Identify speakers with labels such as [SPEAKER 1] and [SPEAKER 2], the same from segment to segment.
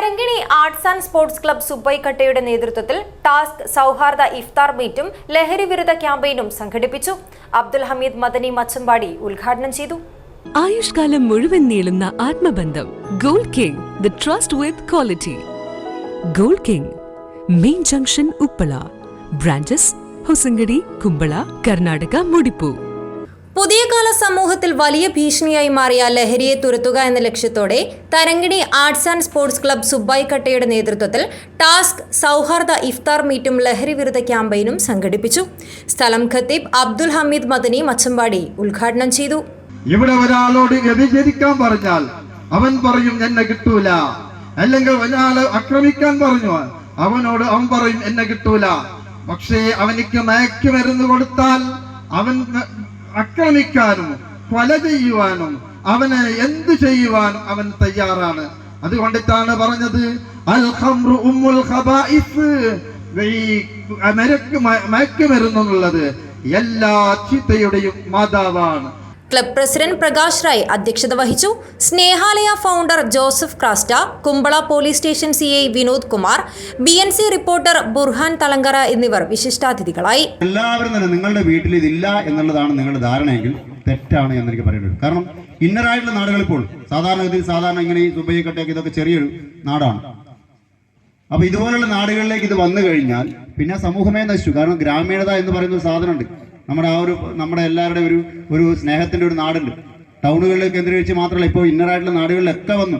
[SPEAKER 1] Tharangini arts and sports club സുബൈക്കട്ടയുടെ നേതൃത്വത്തിൽ task സൗഹാർദ്ദ ഇഫ്താർ മീറ്റും ലഹരി വിരുദ്ധ ക്യാമ്പയിനും സംഘടിപ്പിച്ചു. അബ്ദുൽ ഹമീദ് മദനി മച്ചമ്പാടി ഉദ്ഘാടനം ചെയ്തു.
[SPEAKER 2] ആയുഷ്കാലം മുഴുവൻ നീളുന്ന ആത്മബന്ധം gold king the trust with quality. Gold king main junction Uppala branches Hosangadi Kumbala Karnataka Mudipu.
[SPEAKER 1] പുതിയ കാല സമൂഹത്തിൽ വലിയ ഭീഷണിയായി മാറിയ ലഹരിയെ തുരത്തുക എന്ന ലക്ഷ്യത്തോടെ Tharangini arts and sports club സുബായിക്കട്ടയുടെ നേതൃത്വത്തിൽ ടാസ്ക് സൗഹാർദ്ദ ഇഫ്താർ മീറ്റും ലഹരി വിരുദ്ധ ക്യാമ്പയിനും സംഘടിപ്പിച്ചു. സ്ഥലം ഖത്തീബ് അബ്ദുൽ ഹമീദ് മദനി മച്ചമ്പാടി ഉദ്ഘാടനം ചെയ്തു.
[SPEAKER 3] ഇവിടെ ഒരാളോട് പറഞ്ഞാൽ അവൻ പറയും എന്നെ കിട്ടൂല. അല്ലെങ്കിൽ ഒരാളെ ആക്രമിക്കാൻ പറഞ്ഞു അവനോട് അവൻ പറയും എന്നെ കിട്ടൂല. പക്ഷേ അവനിക്ക് മയക്കുമരുന്ന് കൊടുത്താൽ അവൻ ആക്രമിക്കാനും കൊല ചെയ്യുവാനും അവന് എന്ത് ചെയ്യുവാനും അവൻ തയ്യാറാണ്. അതുകൊണ്ടിട്ടാണ് പറഞ്ഞത് അൽ ഖംറു ഉമ്മുൽ ഖബായിഫ് എല്ലാ ചീത്തയുടെയും മാതാവാണ്.
[SPEAKER 1] ക്ലബ് പ്രസിഡന്റ് പ്രകാശ് റായ് അധ്യക്ഷത വഹിച്ചു. Snehalaya founder Joseph Crasta Kumbala police station C I Vinod Kumar B N C reporter Burhan Thalangara എന്നിവർ വിശിഷ്ടാതിഥികളായി.
[SPEAKER 4] എല്ലാവരും തന്നെ നിങ്ങളുടെ വീട്ടിൽ ഇതില്ല എന്നുള്ളതാണ് നിങ്ങളുടെ ധാരണയെങ്കിൽ തെറ്റാണ് എന്നെനിക്ക് പറയുന്നത്. കാരണം ഇന്നറായിട്ടുള്ള നാടുകൾ ഇപ്പോൾ സാധാരണഗതിയിൽ സാധാരണ ഇങ്ങനെ ഈ സുബൈക്കട്ടയൊക്കെ ഇതൊക്കെ ചെറിയൊരു നാടാണ്. അപ്പൊ ഇതുപോലുള്ള നാടുകളിലേക്ക് ഇത് വന്നു കഴിഞ്ഞാൽ പിന്നെ സമൂഹമേ നശിച്ചു. കാരണം ഗ്രാമീണത എന്ന് പറയുന്ന ഒരു സാധനമുണ്ട്. നമ്മുടെ ആ ഒരു നമ്മുടെ എല്ലാവരുടെ ഒരു ഒരു സ്നേഹത്തിന്റെ ഒരു നാടുണ്ട്. ടൗണുകളിൽ കേന്ദ്രീകരിച്ച് മാത്രമല്ല ഇപ്പോൾ ഇന്നറായിട്ടുള്ള നാടുകളിലൊക്കെ വന്നു.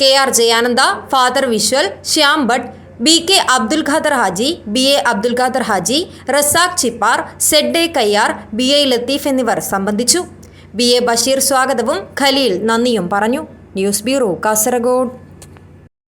[SPEAKER 1] K R Jayananda father Vishwal Shyam Bhat B K Abdul Khader Haji B A Abdul Khader Haji Razak Chippar Z A Kayyar B A Latheef എന്നിവർ സംബന്ധിച്ചു. ബി എ ബഷീർ സ്വാഗതവും ഖലീൽ നന്ദിയും പറഞ്ഞു. News bureau Kasaragod.